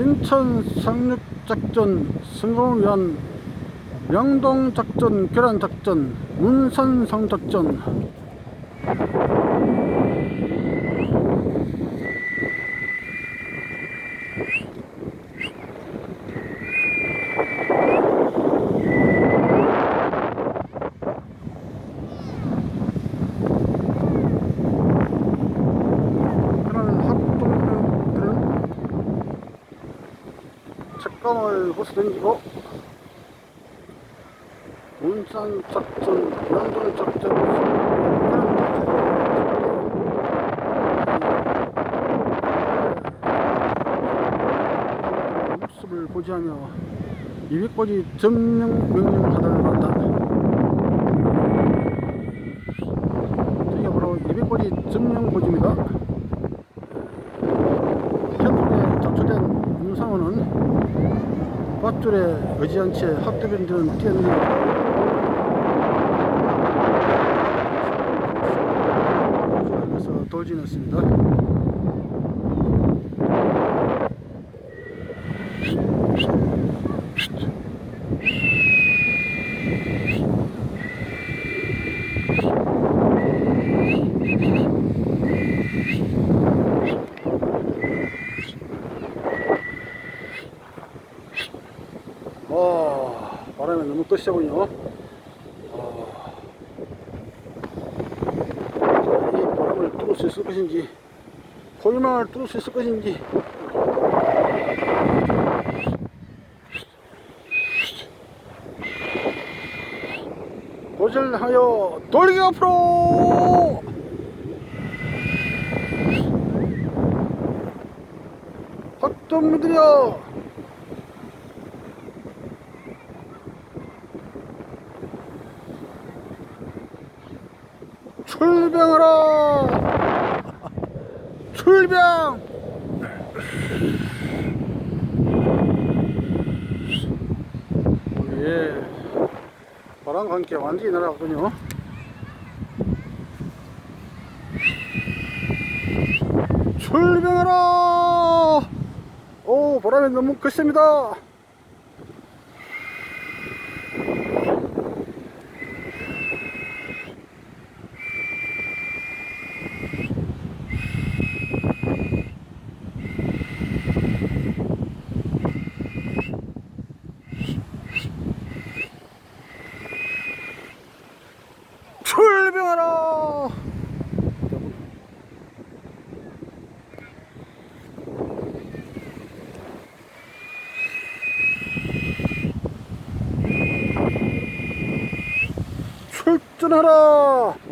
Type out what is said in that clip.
인천 상륙작전 성공을 위한 명동작전 교란작전 문선성작전 그런 합동들은 책감을 호스 던지고 문산 작전, 명동 작전 모습을 보지하며 200번이 점령 명령하다를 받다. 저기가 바로 200번이 점령 보지입니다. 캠프에 작초된 문상호는 밧줄에 의지한 채 학대변들은 그래서 돌진했습니다. 바람이 너무 끝이군요. 아, 이 바람을 뚫을 수 있을 것인지, 포유망을 뚫을 수 있을 것인지. 도전하여 돌기 앞으로! 학동무들여 출병하라! 출병! 예, 바람과 함께 완전히 날아갔군요. 출병하라! 오, 바람이 너무 크습니다. 출병하라! 출전하라!